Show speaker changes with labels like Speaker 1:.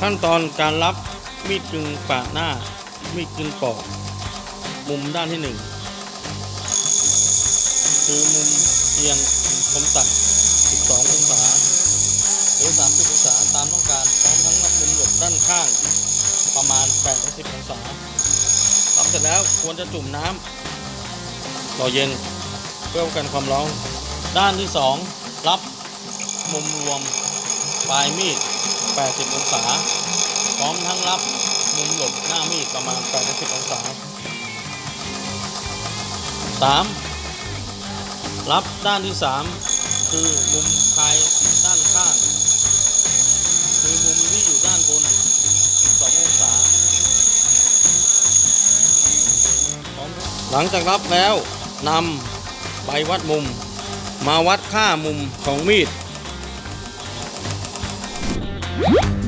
Speaker 1: ขั้นตอนการรับมีดกึงปาดหน้า มีดกึงปอก มุมด้านที่หนึ่งคือมุมเอียงคมตัด 12 องศาหรือ 30 องศาตามต้องการพร้อมทั้งรับมุมหลบด้านข้างประมาณ8-10 องศารับเสร็จแล้วควรจะจุ่มน้ำรอเย็นเพื่อกันความร้อน ด้านที่ 2 รับมุมรวมปลายมีด 80 องศา พร้อมทั้งรับมุมหลบหน้ามีดประมาณ 80 องศา 3. รับด้านที่ 3 คือมุมพายด้านข้าง คือมุมที่อยู่ด้านบน 12 องศา หลังจากรับแล้วนำใบวัดมุม มาวัดค่ามุมของมีด Música